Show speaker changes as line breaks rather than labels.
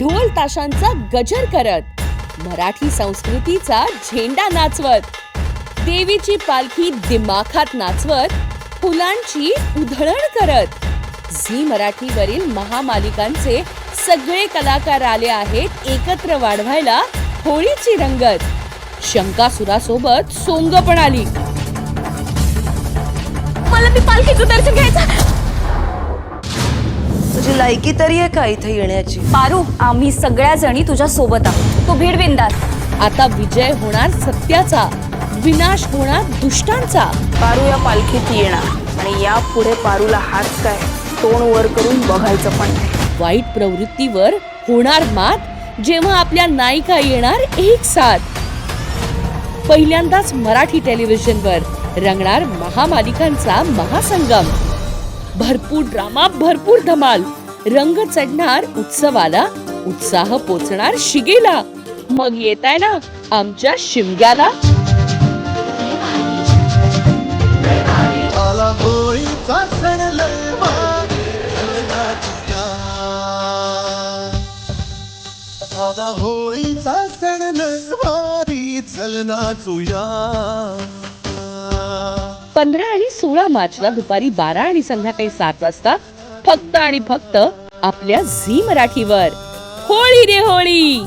ढोल ताशांचा गजर करत मराठी संस्कृतीचा झेंडा नाचवत देवीची पालखी दिमाखात नाचवत फुलांची उधळण करत. झी मराठीवरील महामालिकांचे सगळे कलाकार आले आहेत एकत्र वाढवायला होळीची रंगत. शंकासुरासोबत सोंग पण आली.
मला ती पालखीचं दर्शन
लायकी तरी आहे का इथे येण्याची?
पारू आम्ही सगळ्या जणी तुझ्या सोबत आहोत. तू भीड बिंदास
आता विजय होणार सत्याचा विनाश होणार दुष्टांचा.
पारू या पालखीत येणार आणि या पुढे पारूला हात काय तोंड वर करून बघायचं पण नाही.
वाईट प्रवृत्तीवर होणार मात जेव्हा आपल्या नायिका येणार एक साथ. पहिल्यांदाच मराठी टेलिव्हिजनवर रंगणार महामालिकांचा महासंगम. भरपूर ड्रामा भरपूर धमाल. रंग चढणार उत्सवाला उत्साह पोचणार शिगेला. मग येत आहे ना आमच्या शिमग्याला.
होळीचा सण भारी नाचूया. आला होळीचा सण लय भारी चल नाचूया.
पंधरा आणि सोळा मार्चला दुपारी बारा आणि संध्याकाळी सात वाजता फक्त आणि फक्त आपल्या झी मराठीवर. होळी रे होळी!